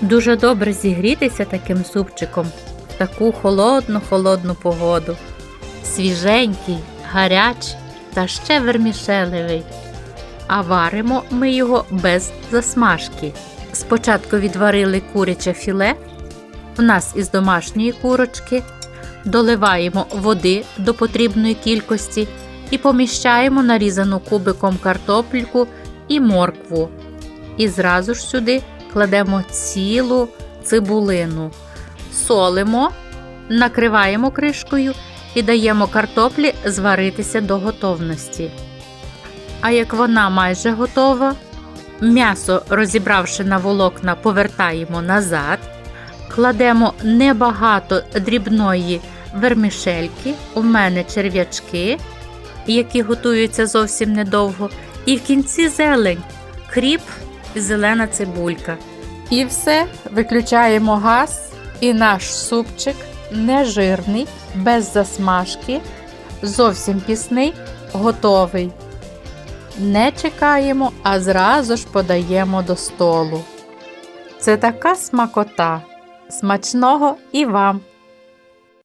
Дуже добре зігрітися таким супчиком в таку холодну-холодну погоду. Свіженький, гарячий та ще вермішелевий. А варимо ми його без засмажки. Спочатку відварили куряче філе, в нас із домашньої курочки, доливаємо води до потрібної кількості і поміщаємо нарізану кубиком картопельку і моркву. І зразу ж сюди кладемо цілу цибулину, солимо, накриваємо кришкою і даємо картоплі зваритися до готовності. А як вона майже готова, м'ясо, розібравши на волокна, повертаємо назад, кладемо небагато дрібної вермішельки, у мене черв'ячки, які готуються зовсім недовго, і в кінці зелень, кріп зелена цибулька. І все, виключаємо газ, і наш супчик нежирний, без засмажки, зовсім пісний, готовий. Не чекаємо, а зразу ж подаємо до столу. Це така смакота. Смачного і вам!